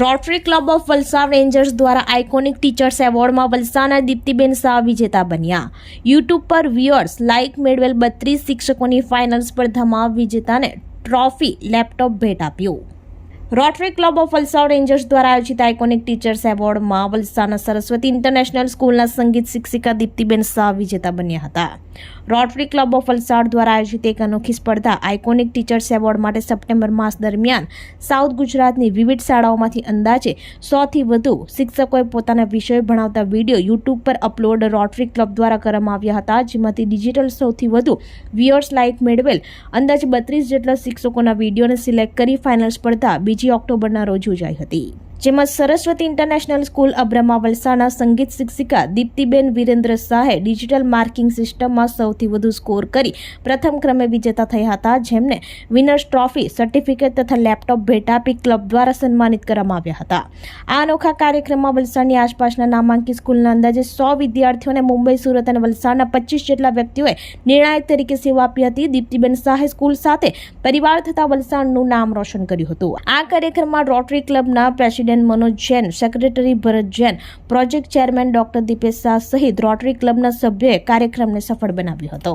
Rotary Club of Valsad Rangers દ્વારા iconic teachers એવોર્ડમાં વલસાડના દીપ્તિબેન શાહ વિજેતા બન્યા. યુટ્યુબ પર વ્યુઅર્સ લાઇક મેળવેલ બત્રીસ શિક્ષકોની ફાઇનલ સ્પર્ધામાં વિજેતાને ટ્રોફી, લેપટોપ ભેટ આપ્યું. Rotary club of Valsad rangers દ્વારા આયોજિત આઇકોનિક ટીચર્સ એવોર્ડમાં વલસાડના સરસ્વતી ઇન્ટરનેશનલ સ્કૂલના સંગીત શિક્ષિકા દીપ્તિબેન શાહ વિજેતા બન્યા હતા. રોટરી ક્લબ ઓફ વલસાડ દ્વારા આયોજિત એક અનોખી સ્પર્ધા આઇકોનિક ટીચર્સ એવોર્ડ માટે સપ્ટેમ્બર માસ દરમિયાન સાઉથ ગુજરાતની વિવિધ શાળાઓમાંથી અંદાજે સોથી વધુ શિક્ષકોએ પોતાના વિષય ભણાવતા વીડિયો યુટ્યુબ પર અપલોડ રોટરી ક્લબ દ્વારા કરવામાં આવ્યા હતા, જેમાંથી ડિજિટલ સૌથી વધુ વ્યુઅર્સ લાઇક મેળવેલ અંદાજે બત્રીસ જેટલા શિક્ષકોના વિડીયોને સિલેક્ટ કરી ફાઇનલ સ્પર્ધા બીજી ઓક્ટોબરના રોજ યોજાઈ હતી. જેમાં સરસ્વતી ઇન્ટરનેશનલ સ્કૂલ અબ્રમા વલસાડના સંગીત શિક્ષિકા દીપ્તિબેન વિરેન્દ્ર શાહે ડિજિટલ માર્કિંગ સિસ્ટમમાં સૌથી વધુ સ્કોર કરી પ્રથમ ક્રમે વિજેતા થયા હતા, જેમને વિનર્સ ટ્રોફી, સર્ટિફિકેટ તથા લેપટોપ ભેટ આપી ક્લબ દ્વારા સન્માનિત કરવામાં આવ્યા હતા. આ અનોખા કાર્યક્રમમાં વલસાડની આસપાસના નામાંકિત સ્કૂલના અંદાજે સો વિદ્યાર્થીઓને મુંબઈ, સુરત અને વલસાડના પચીસ જેટલા વ્યક્તિઓએ નિર્ણાયક તરીકે સેવા આપી હતી. દીપ્તિબેન શાહે સ્કૂલ સાથે પરિવાર તથા વલસાડનું નામ રોશન કર્યું હતું. આ કાર્યક્રમમાં Rotary ક્લબના president Manoj Jain, secretary Bharat Jain, project chairman doctor Dipesh Shah સહિત રોટરી ક્લબના સભ્યોએ કાર્યક્રમને સફળ બનાવ્યો હતો.